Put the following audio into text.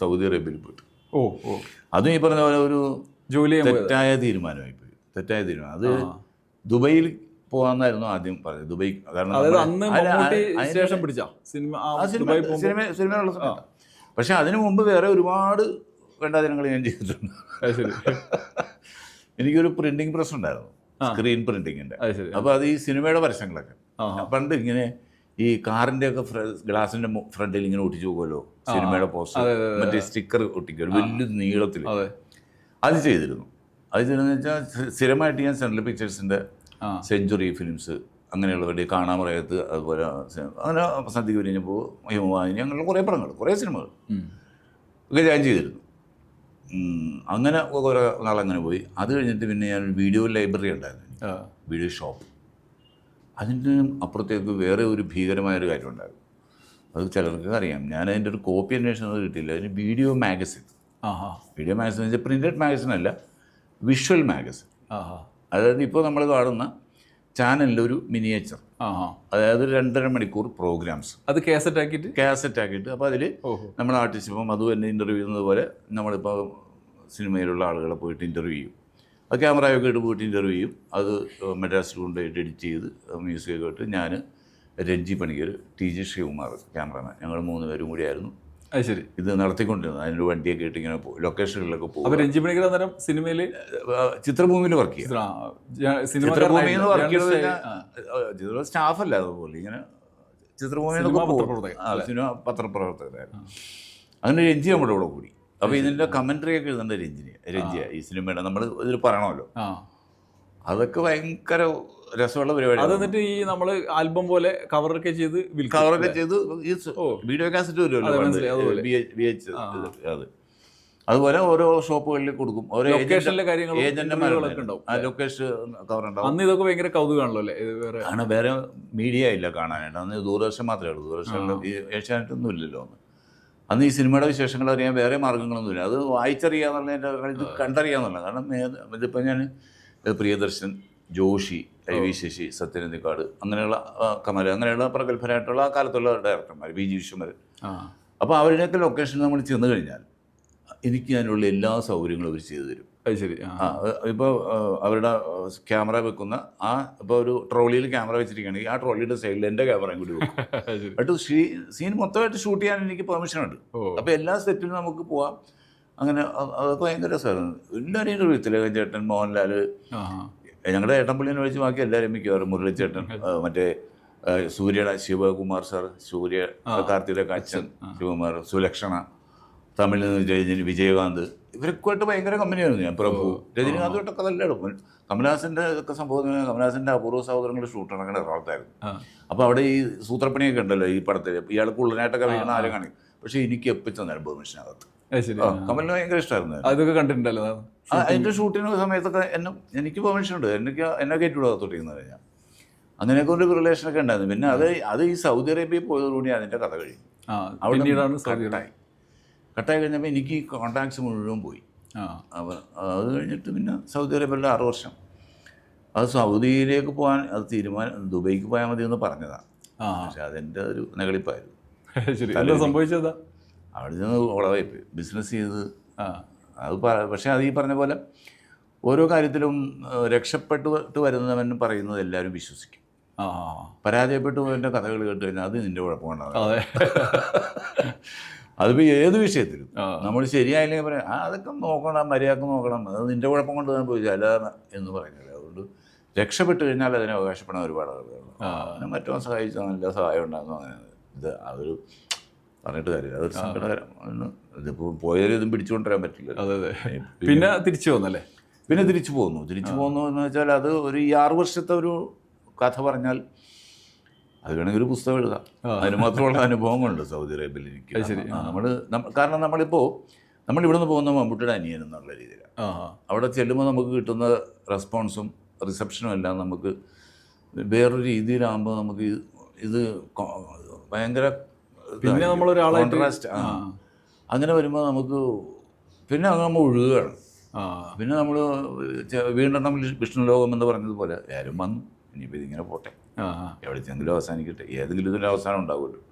Saudi അറേബ്യയിൽ പോയിട്ട്. ഓ ഓ. അതും ഈ പറഞ്ഞ പോലെ ഒരു ജോലി തെറ്റായ തീരുമാനമായി പോയി തെറ്റായ തീരുമാനം. അത് ദുബൈയിൽ പോകാന്നായിരുന്നു ആദ്യം പറഞ്ഞത്. ദുബൈ കാരണം ശേഷം പിടിച്ച? സിനിമ സിനിമ പക്ഷെ അതിനു മുമ്പ് വേറെ ഒരുപാട് വേണ്ടാതിനങ്ങൾ ഞാൻ ചെയ്തിട്ടുണ്ട്. എനിക്കൊരു പ്രിന്റിംഗ് പ്രസ് ഉണ്ടായിരുന്നു. സ്ക്രീൻ പ്രിന്റിങ്ങിന്റെ അപ്പൊ അത് ഈ സിനിമയുടെ പരസ്യങ്ങളൊക്കെ. പണ്ട് ഇങ്ങനെ ഈ കാറിന്റെ ഒക്കെ ഗ്ലാസിന്റെ ഫ്രണ്ടിൽ ഇങ്ങനെ ഒട്ടിച്ചു പോകുമല്ലോ സിനിമയുടെ പോസ്റ്റർ മറ്റേ സ്റ്റിക്കർ ഒട്ടിക്കുമല്ലോ? വലിയ നീളത്തിൽ അതെ. ചെയ്തിരുന്നു. അത് ചെയ്തെന്ന് വെച്ചാൽ സ്ഥി- സ്ഥിരമായിട്ട് ഞാൻ സെൻട്രൽ പിക്ചേഴ്സിന്റെ സെഞ്ചുറി ഫിലിംസ് അങ്ങനെയുള്ളവരുടെ കാണാമറയത്ത് അതുപോലെ അങ്ങനെ സന്ധിക്ക് വിരിഞ്ഞപ്പോൾ ഹിമവാഹിനി അങ്ങനെയുള്ള കുറേ പടങ്ങൾ കുറേ സിനിമകൾ. ഒക്കെ ഞാൻ ചെയ്തിരുന്നു. അങ്ങനെ കുറേ നാളങ്ങനെ പോയി. അത് കഴിഞ്ഞിട്ട് പിന്നെ ഞാൻ വീഡിയോ ലൈബ്രറി ഉണ്ടായിരുന്നു. Video shop. അതിന്റെ അപ്പുറത്തേക്ക് വേറെ ഒരു ഭീകരമായൊരു കാര്യം ഉണ്ടായിരുന്നു അത് ചിലർക്ക് അറിയാം. ഞാൻ അതിന്റെ ഒരു കോപ്പി അന്വേഷണം കിട്ടിയില്ല. അതിന് വീഡിയോ മാഗസിൻ. ആഹാ. വീഡിയോ മാഗസിൻ വെച്ചാൽ പ്രിന്റഡ് മാഗസിൻ അല്ല വിഷ്വൽ മാഗസിൻ. ആഹാ. അതായത് ഇപ്പോൾ നമ്മൾ കാണുന്ന ചാനലിൽ ഒരു മിനിയേച്ചർ. ആഹാ. അതായത് രണ്ടര മണിക്കൂർ പ്രോഗ്രാംസ്. അത് കാസറ്റ് ആക്കിയിട്ട്? കാസറ്റ് ആക്കിയിട്ട്. അപ്പോൾ അതിൽ നമ്മൾ ആർട്ടിസ്റ്റ് ഇപ്പം മധു എന്നെ ഇന്റർവ്യൂ ചെയ്യുന്നത് പോലെ നമ്മളിപ്പോൾ സിനിമയിലുള്ള ആളുകളെ പോയിട്ട് ഇന്റർവ്യൂ ചെയ്യും. അത് ക്യാമറയൊക്കെ ഇട്ട് പോയിട്ട് ഇന്റർവ്യൂ ചെയ്യും. അത് മെഡ്രാസിൽ കൊണ്ടുപോയിട്ട് എഡിറ്റ് ചെയ്ത് മ്യൂസിക്കൊക്കെ ഇട്ട് ഞാൻ Ranji Panicker T G Sreekumar cameraman ഞങ്ങൾ മൂന്ന് പേരും കൂടിയായിരുന്നു അത് ശരി. ഇത് നടത്തിക്കൊണ്ടിരുന്നത്. അതിന്റെ വണ്ടിയൊക്കെ ഇട്ട് ഇങ്ങനെ പോകും ലൊക്കേഷനുകളിലൊക്കെ പോകും അപ്പോൾ രഞ്ജി പണിക്കർ അന്നേരം സിനിമയിൽ ചിത്രഭൂമിയിൽ വർക്ക് ചെയ്യും. ചിത്രഭൂമി എന്ന് വർക്ക് ചെയ്തത് സ്റ്റാഫല്ല അതുപോലെ. ഇങ്ങനെ ചിത്രഭൂമി. സിനിമ പത്രപ്രവർത്തകരായിരുന്നു. അങ്ങനെ രഞ്ജി നമ്മുടെ കൂടെ കൂടി. അപ്പോൾ ഇതിന്റെ കമന്ററി ഒക്കെ എഴുതേണ്ട രഞ്ജിനി രഞ്ജിയ ഈ സിനിമയുടെ നമ്മൾ ഇതിൽ പറയണമല്ലോ. അതൊക്കെ ഭയങ്കര രസമുള്ള അത് പരിപാടിയാണ് എന്നിട്ട് ഈ നമ്മൾ ആൽബം പോലെ കവറൊക്കെ ചെയ്ത്. കവറൊക്കെ ചെയ്ത് ഈ വീഡിയോ കാസറ്റ് അതെ, വരുമല്ലോ അതുപോലെ. എച്ച് അത്. അതുപോലെ ഓരോ ഷോപ്പുകളിൽ കൊടുക്കും. ഓരോ ലൊക്കേഷനിലെ കാര്യങ്ങൾ ഏജന്റുമാരൊക്കെ ഉണ്ടാവും. ആ ലൊക്കേഷൻ കവർ ഉണ്ടാവും. അന്ന് ഇതൊക്കെ ഭയങ്കര കൗതുകമാണല്ലോ അല്ലേ? വേറെ ആണ് വേറെ മീഡിയ ഇല്ല കാണാനായിട്ട്. അന്ന് ദൂരദർശൻ മാത്രമേ ഉള്ളൂ. ദൂരദർശനിൽ ഈ ഏഷ്യാനെറ്റൊന്നും ഇല്ലല്ലോ അന്ന്. അന്ന് ഈ സിനിമയുടെ വിശേഷങ്ങൾ അറിയാൻ വേറെ മാർഗങ്ങളൊന്നുമില്ല അത് വായിച്ചറിയാന്നുള്ളതിന്റെ ഇത് കണ്ടറിയാന്നുള്ള കാരണം ഇതിപ്പോൾ ഞാൻ പ്രിയദർശൻ ജോഷി ഐ വി ശശി സത്യനന്ദിക്കാട് അങ്ങനെയുള്ള കമല കമൽ അങ്ങനെയുള്ള പ്രഗത്ഭരായിട്ടുള്ള ആ കാലത്തുള്ള ഡയറക്ടർമാർ വി ജി വിശ്വമരൻ അപ്പോൾ അവരുടെയൊക്കെ ലൊക്കേഷൻ നമ്മൾ ചെന്ന് കഴിഞ്ഞാൽ എനിക്ക് അതിനുള്ള എല്ലാ സൗകര്യങ്ങളും അവർ ചെയ്തു തരും. അത് ശരി. ആ. ഇപ്പോൾ അവരുടെ ക്യാമറ വെക്കുന്ന ആ ഇപ്പോൾ ഒരു ട്രോളിയിൽ ക്യാമറ വെച്ചിരിക്കുകയാണെങ്കിൽ ആ ട്രോളിയുടെ സൈഡിൽ എന്റെ ക്യാമറയും കൂടി വെക്കും. എന്നിട്ട് സീൻ മൊത്തമായിട്ട് ഷൂട്ട് ചെയ്യാൻ എനിക്ക് പെർമിഷൻ ഉണ്ട്. അപ്പോൾ എല്ലാ സെറ്റിലും നമുക്ക് പോവാം. അങ്ങനെ അതൊക്കെ ഭയങ്കര രസമായിരുന്നു. എല്ലാവരെയും ഇന്റർവ്യൂ തിലകൻ ചേട്ടൻ മോഹൻലാൽ ഞങ്ങളുടെ ഏട്ടൻപള്ളിനെ ഒഴിച്ച് ബാക്കി എല്ലാവരും മിക്കവാറും മുരളി ചേട്ടൻ മറ്റേ സൂര്യയുടെ ശിവകുമാർ സാർ സൂര്യ കാർത്തിയുടെ അച്ഛൻ. ശിവകുമാർ സുലക്ഷണ തമിഴിൽ നിന്ന് ജയ വിജയകാന്ത് ഇവരൊക്കെ ഭയങ്കര കമ്പനിയായിരുന്നു ഞാൻ. പ്രഭു രജനീകാന്തുമായിട്ടൊക്കെ നല്ല എടുക്കും കമലഹാസന്റെ ഒക്കെ സംഭവം കമലഹാസന്റെ അപൂർവ സഹോദരങ്ങൾ ഷൂട്ട് നടക്കുന്ന എറണാകുളത്തായിരുന്നു അപ്പോൾ അവിടെ ഈ സൂത്രപ്പണിയൊക്കെ ഉണ്ടല്ലോ ഈ പടത്തിൽ ഇയാൾക്ക് ഉള്ളനായിട്ടൊക്കെ വീണ ആരും കാണിക്കും പക്ഷേ എനിക്ക് എപ്പിച്ചെന്ന അനുഭവം മനുഷ്യനകത്ത് കമലിന് ഭയങ്കര ഇഷ്ടമായിരുന്നു അതൊക്കെ കണ്ടിട്ടുണ്ടല്ലോ എന്റെ ഷൂട്ടിന് സമയത്തൊക്കെ എന്നെ എനിക്ക് പെർമിഷൻ ഉണ്ട്. എനിക്ക് എന്നെ കയറ്റിവിടുക തൊട്ടിരുന്നത് കഴിഞ്ഞാൽ അങ്ങനെയൊക്കെ ഒരു റിലേഷനൊക്കെ ഉണ്ടായിരുന്നു. പിന്നെ അത് അത് ഈ സൗദി അറേബ്യയിൽ പോയതോടുകൂടി അതിന്റെ കഥ കഴിഞ്ഞു. അവിടെ കട്ടായി കഴിഞ്ഞപ്പോൾ എനിക്ക് ഈ കോൺടാക്ട്സ് മുഴുവൻ പോയി. ആ. അപ്പോൾ അത് കഴിഞ്ഞിട്ട് പിന്നെ സൗദി അറേബ്യയിലെ ആറ് വർഷം. അത് സൗദിയിലേക്ക് പോകാൻ അത് തീരുമാനം ദുബൈക്ക് പോയാൽ മതി എന്ന് പറഞ്ഞതാണ്. പക്ഷെ അതെന്റെ ഒരു നെകളിപ്പായിരുന്നു ശരി. സംഭവിച്ചതാ? അവിടെ നിന്ന് ഉളവായി പോയി ബിസിനസ് ചെയ്ത്. ആ. അത് പക്ഷേ അത് ഈ പറഞ്ഞ പോലെ ഓരോ കാര്യത്തിലും രക്ഷപ്പെട്ടു വരുന്നവൻ പറയുന്നത് എല്ലാവരും വിശ്വസിക്കും. ആ. പരാജയപ്പെട്ടു പോയതിന്റെ കഥകൾ കേട്ട് കഴിഞ്ഞാൽ അത് നിന്റെ കുഴപ്പമുണ്ടാകും അതെ. അതിപ്പോൾ ഏത് വിഷയത്തിലും. നമ്മൾ ശരിയായില്ലെങ്കിൽ പറയാം ആ അതൊക്കെ നോക്കണം മര്യാദയ്ക്ക് നോക്കണം. അത് നിന്റെ കുഴപ്പം കൊണ്ട് തന്നെ പോയി അല്ല എന്ന് പറയുന്നില്ല. അതുകൊണ്ട് രക്ഷപ്പെട്ടു കഴിഞ്ഞാൽ അതിനെ അവകാശപ്പെടാൻ ഒരുപാട് ആളുകളുണ്ട്. മറ്റോ സഹായിച്ചാൽ നല്ല സഹായം ഉണ്ടാകുന്നു അങ്ങനെ. ഇത് അതൊരു പറഞ്ഞിട്ട് കാര്യമില്ല. അതൊരു സങ്കടകരമാണ് ഇതിപ്പോൾ പോയാലും ഇതും പിടിച്ചുകൊണ്ടുവരാൻ പറ്റില്ല അതെ അതെ. പിന്നെ തിരിച്ചു പോകുന്നല്ലേ? പിന്നെ തിരിച്ചു പോന്നു തിരിച്ചു പോന്നു എന്ന് വെച്ചാൽ അത് ഒരു ഈ ആറ് വർഷത്തെ ഒരു കഥ പറഞ്ഞാൽ അത് വേണമെങ്കിൽ ഒരു പുസ്തകം എഴുതാം. അതിന് മാത്രമുള്ള അനുഭവങ്ങളുണ്ട് സൗദി അറേബ്യയിൽ എനിക്ക്. നമ്മൾ കാരണം നമ്മളിപ്പോൾ നമ്മൾ ഇവിടുന്ന് പോകുന്ന മമ്മൂട്ടിയുടെ അനിയൻ എന്നുള്ള രീതിയിലാണ്. ആ അവിടെ ചെല്ലുമ്പോൾ നമുക്ക് കിട്ടുന്ന റെസ്പോൺസും റിസപ്ഷനും എല്ലാം നമുക്ക് വേറൊരു രീതിയിലാകുമ്പോൾ നമുക്ക് ഇത് ഭയങ്കര പിന്നെ നമ്മളൊരാളെ കോൺട്രാസ്റ്റ്. ആ. അങ്ങനെ വരുമ്പോൾ നമുക്ക് പിന്നെ അങ്ങ് നമ്മൾ ഒഴുകുകയാണ്. ആ. പിന്നെ നമ്മൾ വീണ്ടും നമ്മൾ വിഷ്ണു ലോകം എന്ന് പറഞ്ഞതുപോലെ ആരും വന്നു. ഇനിയിപ്പോൾ ഇതിങ്ങനെ പോട്ടെ. ആ. ചെങ്കിലും അവസാനിക്കട്ടെ. ഏതെങ്കിലും ഇതിൽ അവസാനം ഉണ്ടാവുമല്ലോ.